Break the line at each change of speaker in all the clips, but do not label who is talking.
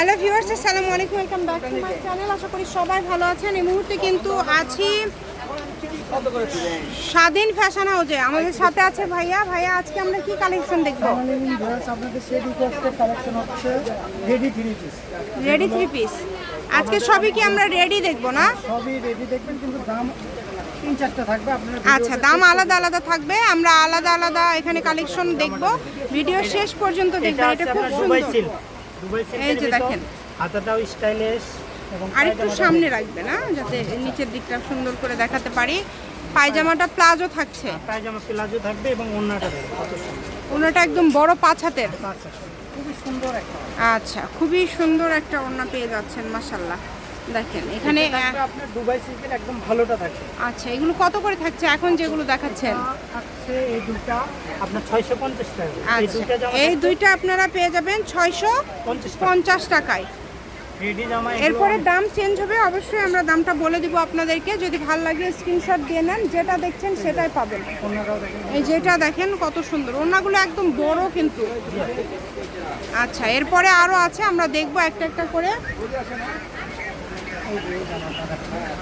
Hello viewers আসসালামু আলাইকুম welcome back to my channel আশা করি সবাই ভালো আছেন। এই মুহূর্তে কিন্তু আছি স্বাধীন ফ্যাশন হাউসে। আমাদের সাথে আছে ভাইয়া। ভাইয়া আজকে আমরা কি কালেকশন দেখব?
আপনাদের সেই রিকোয়েস্টের কালেকশন হচ্ছে ready three piece
ready three piece আজকে সবই কি আমরা রেডি দেখব না?
সবই রেডি দেখবেন কিন্তু দাম তিন চারটা থাকবে। আপনার
আচ্ছা দাম আলাদা আলাদা থাকবে। আমরা আলাদা আলাদা এখানে কালেকশন দেখব। ভিডিও শেষ পর্যন্ত দেখবেন। এটা খুব সুন্দর। এই যে দেখেন।
হাতাটাও স্টাইলিশ
আর একটু সামনে রাখবে না? যাতে নিচের দিকটা সুন্দর করে দেখাতে পারি। পায়জামাটা প্লাজো থাকছে।
পায়জামা প্লাজো থাকবে এবং ওন্নাটা দেবে
ওনাটা একদম বড় পাঁচ হাতের।
আচ্ছা খুবই সুন্দর একটা
ওনা খুবই সুন্দর একটা ওড়না পেয়ে যাচ্ছেন মাসাল্লাহ দেখেন এখানে
আপনার দুবাই সিল্কের একদম ভালোটা থাকবে।
আচ্ছা এগুলো কত করে থাকছে এখন যেগুলো দেখাচ্ছেন?
থাকছে এই দুটা আপনার ছয়শো পঞ্চাশ টাকা। এই
আচ্ছা
জামা
এই দুইটা আপনারা পেয়ে যাবেন ছয়শো
পঞ্চাশ টাকা।
পঞ্চাশ টাকায়। এরপরে দাম চেঞ্জ হবে অবশ্যই আমরা দামটা বলে দিব আপনাদেরকে। যদি ভালো লাগে স্ক্রিনশট দিয়ে নেন যেটা দেখছেন সেটাই পাবেন। এই যেটা দেখেন কত সুন্দর। ওড়নাগুলো একদম বড় কিন্তু। আচ্ছা এরপরে আরও আছে আমরা দেখব একটা একটা করে।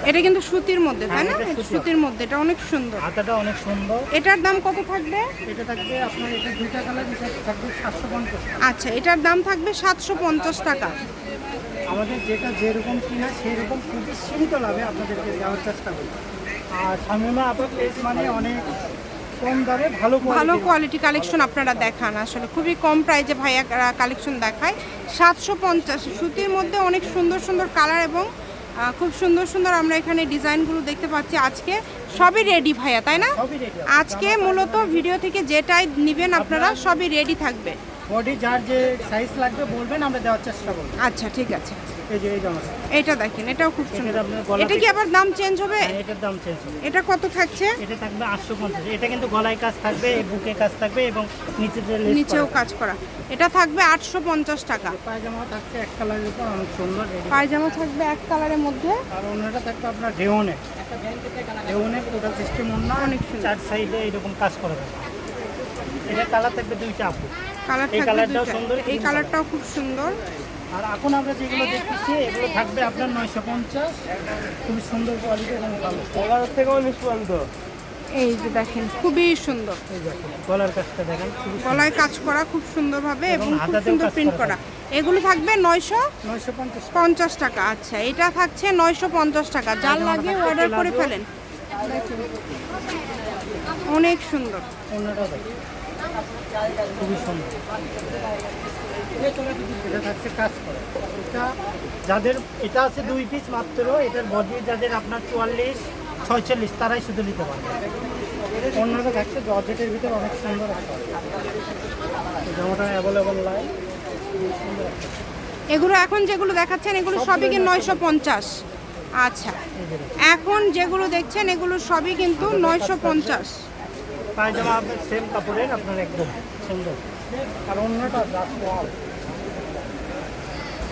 এটা কিন্তু সুতির মধ্যে তাই না?
হ্যাঁ।
সুতির মধ্যে এটা অনেক সুন্দর।
হাতাটা অনেক সুন্দর।
এটার দাম কত থাকবে?
এটা থাকবে আপনার এটা দুইটা কালার থাকবে সাতশো পঞ্চাশ
আচ্ছা এটার দাম থাকবে সাতশো পঞ্চাশ টাকা।
আমাদের যেটা যেরকম কিনা সেরকম খুবই সীমিত লাভে আপনাদেরকে দেওয়ার চেষ্টা করি আর শামিমা আপনার প্লেস মানে অনেক কম দামে ভালো
ভালো কোয়ালিটি কালেকশন আপনারা দেখান। আসলে খুবই কম প্রাইজে ভাইয়া কালেকশন দেখায়। সাতশো পঞ্চাশ সুতির মধ্যে অনেক সুন্দর সুন্দর কালার এবং খুব সুন্দর সুন্দর আমরা এখানে ডিজাইনগুলো দেখতে পাচ্ছি আজকে। সবই রেডি ভাইয়া তাই না? আজকে মূলত ভিডিও থেকে যেটাই নেবেন আপনারা সবই রেডি থাকবে।
বডি যার যে সাইজ লাগবে বলবেন আমরা দেওয়ার চেষ্টা করব।
আচ্ছা ঠিক আছে।
এই যে এই জামাটা
এটা দেখেন এটাও খুব সুন্দর। এটা কি আবার দাম চেঞ্জ হবে?
হ্যাঁ, এটার দাম চেঞ্জ হবে।
এটা কত থাকছে?
এটা থাকবে আটশো পঞ্চাশ। এটা কিন্তু গলায় কাজ থাকবে বুকে কাজ থাকবে এবং নিচে
নিচেও কাজ করা। এটা থাকবে আটশো পঞ্চাশ টাকা।
পায়জামা থাকছে এক কালারের উপর অনেক সুন্দর।
পায়জামা থাকবে এক কালারের মধ্যে।
আর অন্যটা থাকবে আপনার রেওনের। রেওনের টোটাল সিস্টেম অন্য
অনেক।
চার সাইডে এরকম কাজ করা এটা কালার থাকবে দুইটা আপু।
কালার
এই কালারটাও সুন্দর,
এই কালারটাও খুব সুন্দর।
আর এখন আমরা যেগুলো দেখতেছি এগুলো থাকবে আপনার নয়শো পঞ্চাশ। খুবই সুন্দর কোয়ালিটি এবং ভালো।
উনিশ পর্যন্ত
এই যে দেখেন খুবই সুন্দর।
গলার কাজটা দেখেন
গলায় কাজ করা খুব সুন্দরভাবে এবং
এবং
খুব সুন্দর প্রিন্ট
করা
এগুলো থাকবে নয়শো
নয়শো পঞ্চাশ
টাকা। আচ্ছা এটা থাকছে নয়শো পঞ্চাশ টাকা। যার লাগে অর্ডার করে ফেলেন। অনেক সুন্দর।
খুবই সুন্দর। এটা থাকছে কাজ করা। এটা যাদের এটা আছে দুই পিস মাত্র এটার বডি যাদের আপনার চুয়াল্লিশ ছয়চল্লিশ তারাই শুধু নিতে পারবে। অন্যটা থাকছে জর্জেটের ভিতর অনেক সুন্দর একটা জামাটা অ্যাভেলেবল লাই
এগুলো এখন যেগুলো দেখাচ্ছেন এগুলো সবই কি নয়শো পঞ্চাশ। আচ্ছা। এখন যেগুলো দেখছেন এগুলো সবই কিন্তু নয়শো পঞ্চাশ।
পায়জামা সেম কাপড়ের, আপনার একদম সুন্দর। আর অন্যটা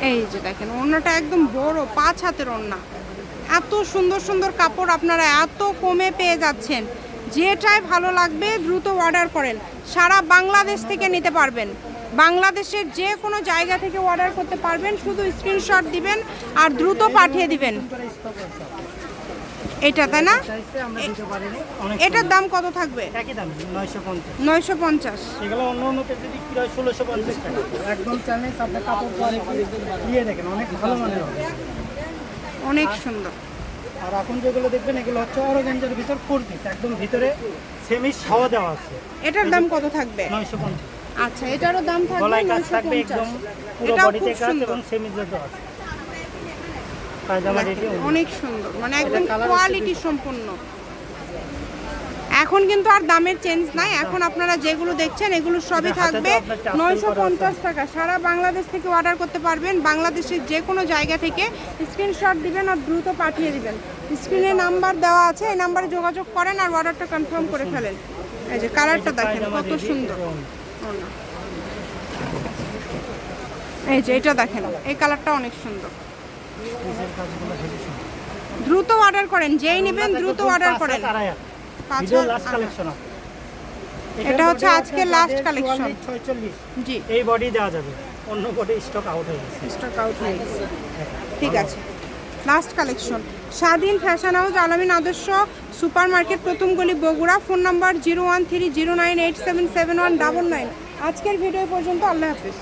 এই যে দেখেন ওড়নাটা একদম বড়, পাঁচ হাতের ওড়না এত সুন্দর সুন্দর কাপড় আপনারা এত কমে পেয়ে যাচ্ছেন। যেটাই ভালো লাগবে, দ্রুত অর্ডার করেন। সারা বাংলাদেশ থেকে নিতে পারবেন। বাংলাদেশের যে কোনো জায়গা থেকে অর্ডার করতে পারবেন। শুধু স্ক্রিনশট দিবেন আর দ্রুত পাঠিয়ে দিবেন। এটা তাই না? এটার দাম কত থাকবে?
সুন্দর। একই দাম নয়শো পঞ্চাশ।
নয়শো পঞ্চাশ।
এগুলো অন্য অন্যতে যদি কি হয় ষোলোশো পঞ্চাশ টাকা। একদম চ্যালেঞ্জ আপনার কাপড় দিয়ে দেখেন অনেক ভালো মানের
অনেক সুন্দর।
আর এখন যেগুলো দেখবেন এগুলো হচ্ছে অরগেঞ্জের ভিতর ফোর পিস একদম ভিতরে সেমি ছাওয়া দেওয়া আছে।
এটার দাম কত থাকবে?
নয়শো পঞ্চাশ।
আচ্ছা এটারও দাম থাকবে
গলায় কাজ থাকবে একদম পুরো বডিতে কাজ এবং সেমি দেওয়া আছে। পায়জামা রেডি
অনেক সুন্দর মানে একদম কোয়ালিটি সম্পূর্ণ। এখন কিন্তু আর দামের চেঞ্জ নাই এখন আপনারা যেগুলো দেখছেন এগুলো সবই থাকবে নয়শো পঞ্চাশ টাকা। সারা বাংলাদেশ থেকে অর্ডার করতে পারবেন বাংলাদেশের যে কোনো জায়গা থেকে স্ক্রিনশট দিবেন আর দ্রুত পাঠিয়ে দিবেন। স্ক্রিনে নাম্বার দেওয়া আছে এই নাম্বারে যোগাযোগ করেন আর অর্ডারটা কনফার্ম করে ফেলেন। এই যে কালারটা দেখেন কত সুন্দর। এই যে এটা দেখেন এই কালারটা অনেক সুন্দর। দ্রুত অর্ডার করেন যেই নেবেন দ্রুত অর্ডার করেন।
লাস্ট কালেকশন
এটা হচ্ছে আজকে collection।
ছয়চল্লিশ।
জি।
এই বডি দেওয়া যাবে। অন্য বোর্ডে স্টক আউট হয়ে গেছে।
স্টক আউট হয়ে গেছে। ঠিক আছে। Last collection Swadhin Fashion House Alamin Adarsha Super Market প্রথম গলি Bogura phone number zero one three zero nine eight seven seven one double nine. আজকের ভিডিও পর্যন্ত আল্লাহ হাফিজ।